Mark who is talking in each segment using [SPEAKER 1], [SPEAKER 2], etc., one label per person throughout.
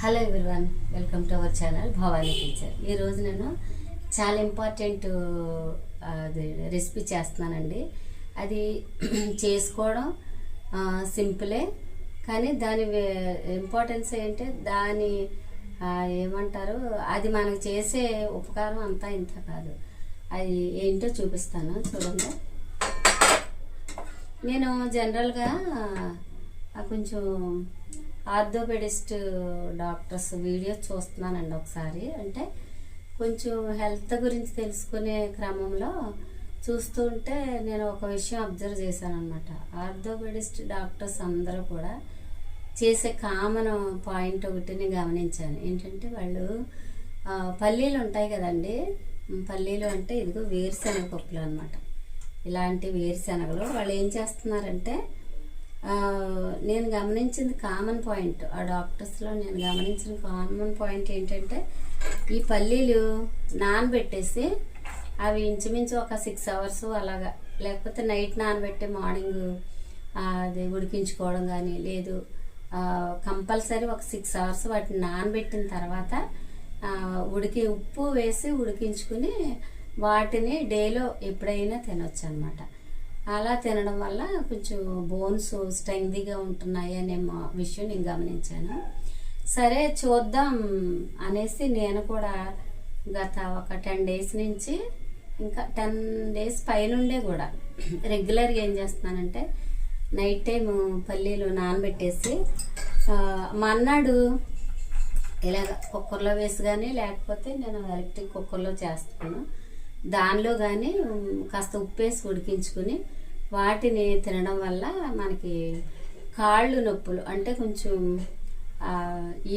[SPEAKER 1] Hello everyone welcome to our channel Bhavani teacher ఈరోజు నేను చాలా ఇంపార్టెంట్ అది రెసిపీ చేస్తున్నానండి. అది చేసుకోవడం సింపులే కానీ దాని ఇంపార్టెన్స్ ఏంటి? దాని ఏమంటారు? అది మనకు చేసే ఉపకారం అంతా ఇంత కాదు. అది ఏంటో చూపిస్తాను చూడండి. నేను జనరల్గా కొంచెం ఆర్థోపెడిస్ట్ డాక్టర్స్ వీడియో చూస్తున్నానండి ఒకసారి. అంటే కొంచెం హెల్త్ గురించి తెలుసుకునే క్రమంలో చూస్తుంటే నేను ఒక విషయం అబ్జర్వ్ చేశాను అనమాట ఆర్థోపెడిస్ట్ డాక్టర్స్ అందరూ కూడా చేసే కామన్ పాయింట్ ఒకటిని గమనించాను. ఏంటంటే వాళ్ళు పల్లీలు ఉంటాయి కదండి. పల్లీలు అంటే ఇదిగో వేరుశనగ పప్పులు అనమాట ఇలాంటి వేరుశనగలు వాళ్ళు ఏం చేస్తున్నారంటే నేను గమనించింది కామన్ పాయింట్ ఆ డాక్టర్స్లో నేను గమనించిన కామన్ పాయింట్ ఏంటంటే ఈ పల్లీలు నానబెట్టేసి అవి ఇంచుమించు ఒక సిక్స్ అవర్స్ అలాగా లేకపోతే నైట్ నానబెట్టి మార్నింగ్ అది ఉడికించుకోవడం కానీ లేదు కంపల్సరీ ఒక సిక్స్ అవర్స్ వాటిని నానబెట్టిన తర్వాత ఉడికి ఉప్పు వేసి ఉడికించుకుని వాటిని డేలో ఎప్పుడైనా తినొచ్చు అనమాట అలా తినడం వల్ల కొంచెం బోన్స్ స్ట్రెంగ్దీగా ఉంటున్నాయి అనే విషయం నేను గమనించాను. సరే చూద్దాం అనేసి నేను కూడా గత ఒక టెన్ డేస్ నుంచి ఇంకా టెన్ డేస్ పైనుండే కూడా రెగ్యులర్గా ఏం చేస్తున్నానంటే నైట్ టైం పల్లీలు నానబెట్టేసి మన్నాడు ఇలాగ కుక్కర్లో వేసి కానీ లేకపోతే నేను ఎలక్ట్రిక్ కుక్కర్లో చేస్తున్నాను దానిలో కానీ కాస్త ఉప్పు వేసి ఉడికించుకుని వాటిని తినడం వల్ల మనకి కాళ్ళు నొప్పులు అంటే కొంచెం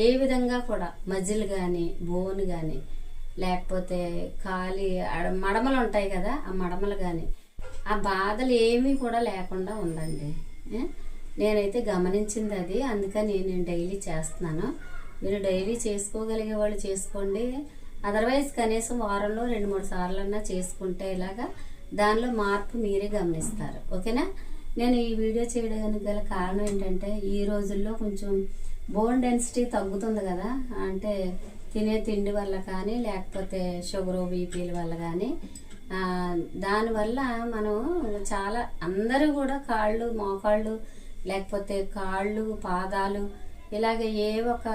[SPEAKER 1] ఏ విధంగా కూడా మజిల్ కానీ బోన్ కానీ లేకపోతే కాలి మడమలు ఉంటాయి కదా ఆ మడమలు కానీ ఆ బాధలు ఏమీ కూడా లేకుండా ఉండండి. నేనైతే గమనించింది అది అందుకని నేను డైలీ చేస్తున్నాను. మీరు డైలీ చేసుకోగలిగే వాళ్ళు చేసుకోండి. అదర్వైజ్ కనీసం వారంలో రెండు మూడు సార్లన్నా చేసుకుంటే ఇలాగా దానిలో మార్పు మీరే గమనిస్తారు. ఓకేనా? నేను ఈ వీడియో చేయడానికి గల కారణం ఏంటంటే ఈ రోజుల్లో కొంచెం బోన్ డెన్సిటీ తగ్గుతుంది కదా. అంటే తినే తిండి వల్ల కానీ లేకపోతే షుగర్ బీపీల వల్ల కానీ దానివల్ల మనం చాలా అందరూ కూడా కాళ్ళు మోకాళ్ళు లేకపోతే కాళ్ళు పాదాలు ఇలాగ ఏ ఒక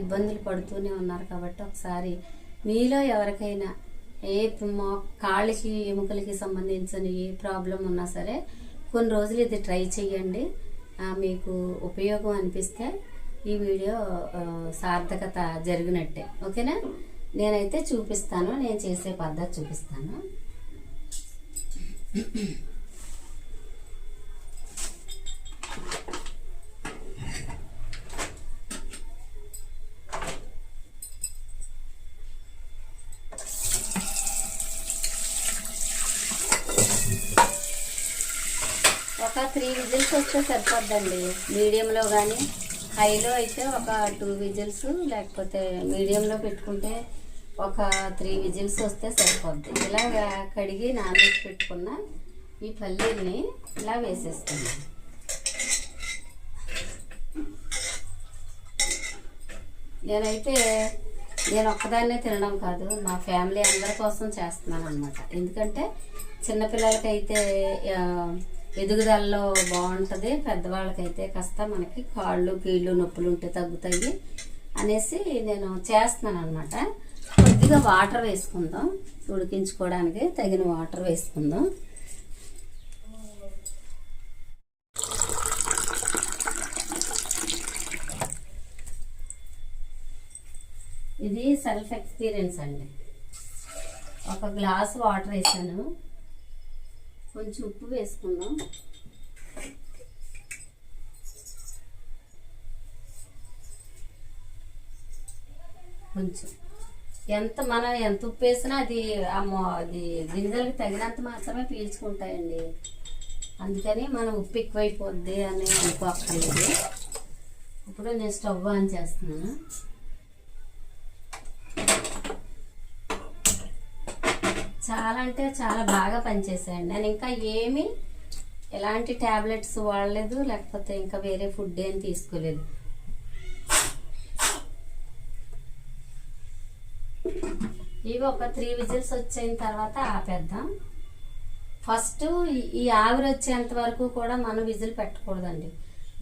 [SPEAKER 1] ఇబ్బందులు పడుతూనే ఉన్నారు కాబట్టి ఒకసారి మీలో ఎవరికైనా ఏ మా కాళ్ళకి ఎముకలకి సంబంధించిన ఏ ప్రాబ్లం ఉన్నా సరే కొన్ని రోజులు ఇది ట్రై చేయండి మీకు ఉపయోగం అనిపిస్తే ఈ వీడియో సార్థకత జరిగినట్టే. ఓకేనా? నేనైతే చూపిస్తాను నేను చేసే పద్ధతి చూపిస్తాను ఒక త్రీ వస్తే సరిపోద్దండి. మీడియంలో కానీ హైలో అయితే ఒక టూ విజిల్స్ లేకపోతే మీడియంలో పెట్టుకుంటే ఒక త్రీ విజిల్స్ వస్తే సరిపోద్ది. ఇలాగా కడిగి నానబెట్టి పెట్టుకున్న ఈ పల్లీల్ని ఇలా వేసేస్తాను నేనైతే నేను ఒక్కదాన్నే తినడం కాదు మా ఫ్యామిలీ అందరి కోసం చేస్తున్నాను అనమాట ఎందుకంటే చిన్నపిల్లలకైతే ఎదుగుదలలో బాగుంటుంది. పెద్దవాళ్ళకైతే కాస్త మనకి కాళ్ళు కీళ్ళు నొప్పులు ఉంటే తగ్గుతాయి అనేసి నేను చేస్తున్నాను అనమాట కొద్దిగా వాటర్ వేసుకుందాం. ఉడికించుకోవడానికి తగిన వాటర్ వేసుకుందాం. ఇది సెల్ఫ్ ఎక్స్పీరియన్స్ అండి. ఒక గ్లాస్ వాటర్ వేసాను. కొంచెం ఉప్పు వేసుకుందాం. కొంచెం. ఎంత మనం ఎంత ఉప్పు వేసినా అది అది గింజలకి తగినంత మాత్రమే పీల్చుకుంటాయండి. అందుకని మనం ఉప్పు ఎక్కువైపోద్ది అని అనుకోక్కర్లేదు. ఇప్పుడు నేను స్టవ్ ఆన్ చేస్తున్నాను. చాలా అంటే చాలా బాగా పనిచేసాయండి నేను ఇంకా ఏమీ ఎలాంటి ట్యాబ్లెట్స్ వాడలేదు లేకపోతే ఇంకా వేరే ఫుడ్ ఏం తీసుకోలేదు. ఇవి ఒక త్రీ విజిల్స్ వచ్చిన తర్వాత ఆపేద్దాం. ఫస్ట్ ఈ ఆవిరి వచ్చేంత వరకు కూడా మనం విజిల్ పెట్టకూడదండి.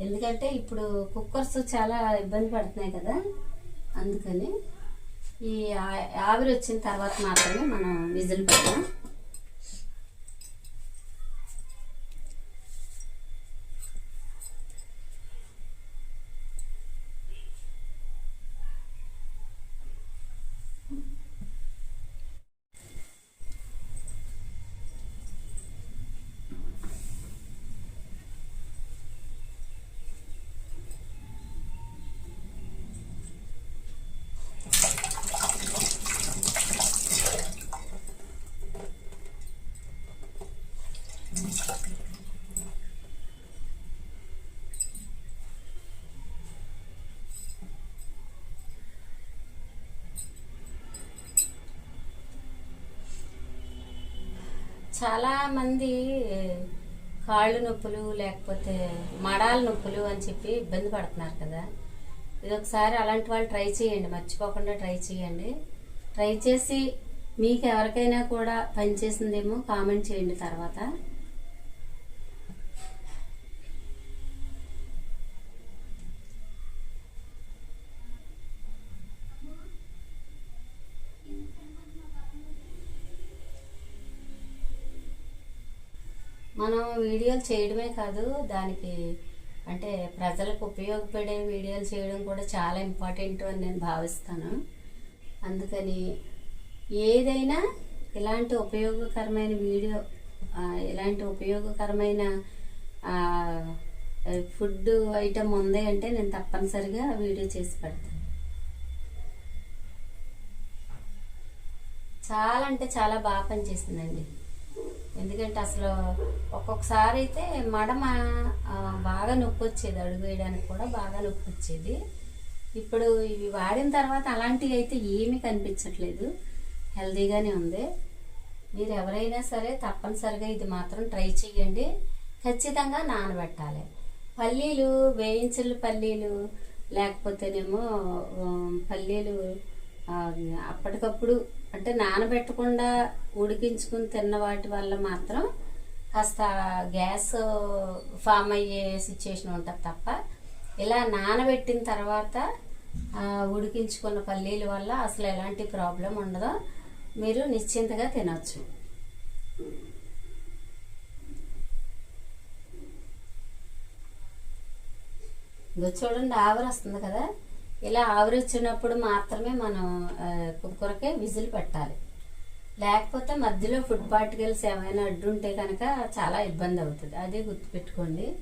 [SPEAKER 1] ఎందుకంటే ఇప్పుడు కుక్కర్స్ చాలా ఇబ్బంది పడుతున్నాయి కదా అందుకని ఈ ఆవిరి వచ్చిన తర్వాత మాత్రమే మనం విజిల్ పెడదాం చాలా మంది కాళ్ళు నొప్పులు లేకపోతే మడాల నొప్పులు అని చెప్పి ఇబ్బంది పడుతున్నారు కదా. ఇది ఒకసారి అలాంటి వాళ్ళు ట్రై చేయండి మర్చిపోకుండా ట్రై చేయండి. ట్రై చేసి మీకు ఎవరికైనా కూడా పనిచేసిందేమో కామెంట్ చేయండి తర్వాత మనం వీడియోలు చేయడమే కాదు దానికి అంటే ప్రజలకు ఉపయోగపడే వీడియోలు చేయడం కూడా చాలా ఇంపార్టెంట్ అని నేను భావిస్తాను. అందుకని ఏదైనా ఇలాంటి ఉపయోగకరమైన వీడియో ఇలాంటి ఉపయోగకరమైన ఫుడ్ ఐటమ్ ఉంది అంటే నేను తప్పనిసరిగా వీడియో చేసి పెడతాను. చాలా అంటే చాలా బాగా పనిచేసిందండి. ఎందుకంటే అసలు ఒక్కొక్కసారి అయితే మడమ బాగా నొప్పి వచ్చేది అడుగు వేయడానికి కూడా బాగా నొప్పి వచ్చేది. ఇప్పుడు ఇవి వాడిన తర్వాత అలాంటివి అయితే ఏమీ కనిపించట్లేదు. హెల్తీగానే ఉంది. మీరు ఎవరైనా సరే తప్పనిసరిగా ఇది మాత్రం ట్రై చేయండి ఖచ్చితంగా నానబెట్టాలి. పల్లీలు వేయించిన పల్లీలు లేకపోతేనేమో పల్లీలు అప్పటికప్పుడు అంటే నానబెట్టకుండా ఉడికించుకుని తిన్న వాటి వల్ల మాత్రం కాస్త గ్యాస్ ఫామ్ అయ్యే సిచ్యుయేషన్ ఉంటుంది తప్ప ఇలా నానబెట్టిన తర్వాత ఉడికించుకున్న పల్లీల వల్ల అసలు ఎలాంటి ప్రాబ్లం ఉండదు. మీరు నిశ్చింతగా తినచ్చు. చూడండి ఆవరు వస్తుంది కదా. ఇలా ఆవిరి వచ్చినప్పుడు మాత్రమే మనం ఆ, విజిల్ పెట్టాలి. లేకపోతే మధ్యలో ఫుడ్ పార్టికల్స్ ఏమైనా అడ్డుంటే కనుక చాలా ఇబ్బంది అవుతుంది. అదే గుర్తుపెట్టుకోండి.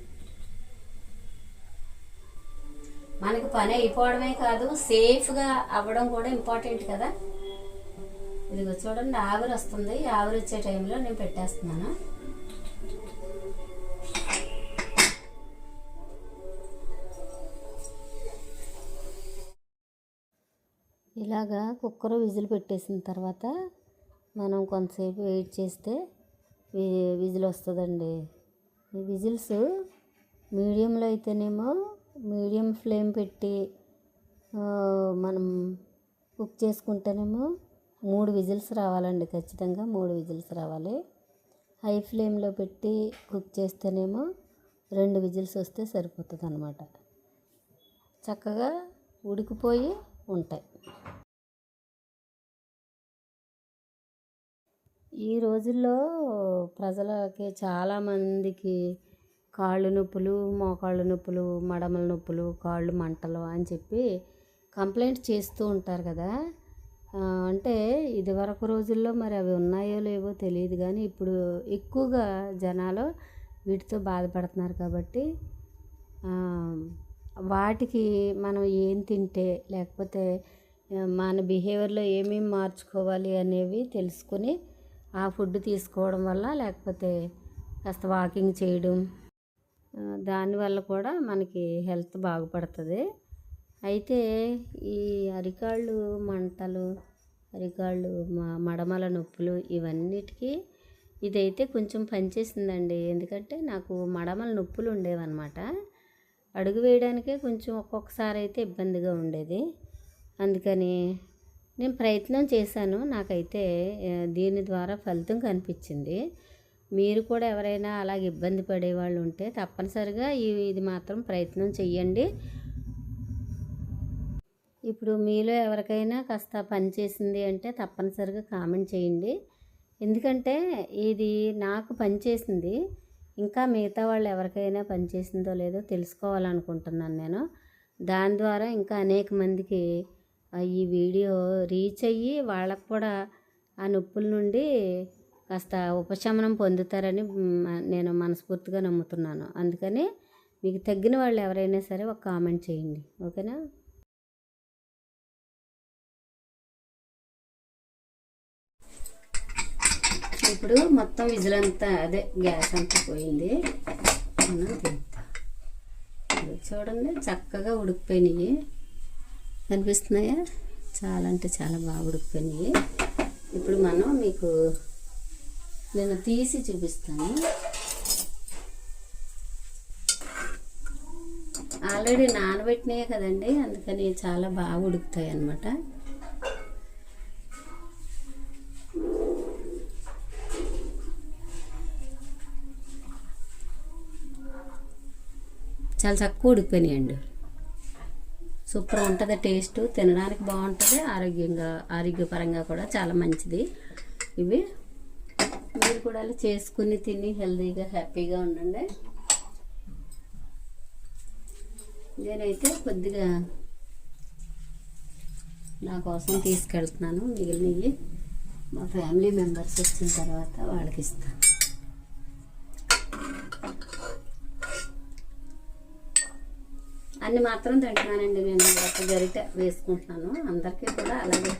[SPEAKER 1] మనకి పని అయిపోవడమే కాదు సేఫ్గా అవ్వడం కూడా ఇంపార్టెంట్ కదా. ఇదిగో చూడండి ఆవిరి వస్తుంది. ఆవిరి వచ్చే టైంలో నేను పెట్టేస్తున్నాను. ఇలాగా కుక్కర్ విజిల్ పెట్టేసిన తర్వాత మనం కొంతసేపు వెయిట్ చేస్తే వి- విజిల్ వస్తుందండి. ఈ విజిల్స్ మీడియంలో అయితేనేమో మీడియం ఫ్లేమ్ పెట్టి మనం కుక్ చేసుకుంటేనేమో మూడు విజిల్స్ రావాలండి. ఖచ్చితంగా మూడు విజిల్స్ రావాలి. హై ఫ్లేమ్లో పెట్టి కుక్ చేస్తేనేమో రెండు విజిల్స్ వస్తే సరిపోతుంది అన్నమాట చక్కగా ఉడికిపోయి ఉంటాయి. ఈ రోజుల్లో ప్రజలకి చాలామందికి కాళ్ళు నొప్పులు మోకాళ్ళు నొప్పులు మడమల నొప్పులు కాళ్ళు మంటలు అని చెప్పి కంప్లైంట్ చేస్తూ ఉంటారు కదా. అంటే ఇదివరకు రోజుల్లో మరి అవి ఉన్నాయో లేవో తెలియదు కానీ ఇప్పుడు ఎక్కువగా జనాలు వీటితో బాధపడుతున్నారు కాబట్టి వాటికి మనం ఏం తింటే లేకపోతే మన బిహేవియర్లో ఏమేమి మార్చుకోవాలి అనేవి తెలుసుకొని ఆ ఫుడ్ తీసుకోవడం వల్ల లేకపోతే కాస్త వాకింగ్ చేయడం దానివల్ల కూడా మనకి హెల్త్ బాగుపడుతుంది. అయితే ఈ అరికాళ్ళు మంటలు అరికాళ్ళు మడమల నొప్పులు ఇవన్నిటికీ ఇదైతే కొంచెం పనిచేసిందండి. ఎందుకంటే నాకు మడమల నొప్పులు ఉండేవన్నమాట. అడుగు వేయడానికే కొంచెం ఒక్కొక్కసారి అయితే ఇబ్బందిగా ఉండేది. అందుకని నేను ప్రయత్నం చేశాను. నాకైతే దీని ద్వారా ఫలితం కనిపించింది. మీరు కూడా ఎవరైనా అలాగ ఇబ్బంది పడే వాళ్ళు ఉంటే తప్పనిసరిగా ఇది మాత్రం ప్రయత్నం చెయ్యండి. ఇప్పుడు మీలో ఎవరికైనా కాస్త పని చేసింది అంటే తప్పనిసరిగా కామెంట్ చేయండి. ఎందుకంటే ఇది నాకు పనిచేసింది ఇంకా మిగతా వాళ్ళు ఎవరికైనా పనిచేసిందో లేదో తెలుసుకోవాలనుకుంటున్నాను నేను. దాని ద్వారా ఇంకా అనేక మందికి ఈ వీడియో రీచ్ అయ్యి వాళ్ళకు కూడా ఆ నొప్పుల నుండి కాస్త ఉపశమనం పొందుతారని నేను మనస్ఫూర్తిగా నమ్ముతున్నాను. అందుకని మీకు తగ్గిన వాళ్ళు ఎవరైనా సరే ఒక కామెంట్ చేయండి. ఓకేనా? ఇప్పుడు మొత్తం విజిల్ అంతా అదే గ్యాస్ అంతా పోయింది. మనం తింటాం. చూడండి చక్కగా ఉడికిపోయినాయి. కనిపిస్తున్నాయా చాలా అంటే చాలా బాగా ఉడికిపోయినాయి. ఇప్పుడు మనం మీకు నేను తీసి చూపిస్తాను. ఆల్రెడీ నానబెట్టినాయి కదండి అందుకని చాలా బాగా ఉడుకుతాయి అన్నమాట. చాలా తక్కువ ఉడికిపోయినాయండి. సూపర్ ఉంటుంది టేస్ట్. తినడానికి బాగుంటుంది ఆరోగ్యంగా ఆరోగ్యపరంగా కూడా చాలా మంచిది. ఇవి మీరు కూడా అలా చేసుకుని తిని హెల్తీగా హ్యాపీగా ఉండండి. నేనైతే కొద్దిగా నా కోసం తీసుకెళ్తున్నాను. మిగిలినవి మా ఫ్యామిలీ మెంబర్స్ వచ్చిన తర్వాత వాళ్ళకి ఇస్తాను. అన్ని మాత్రం తింటున్నానండి నేను. ఒక గరిట వేసుకుంటున్నాను. అందరికీ కూడా అలాగే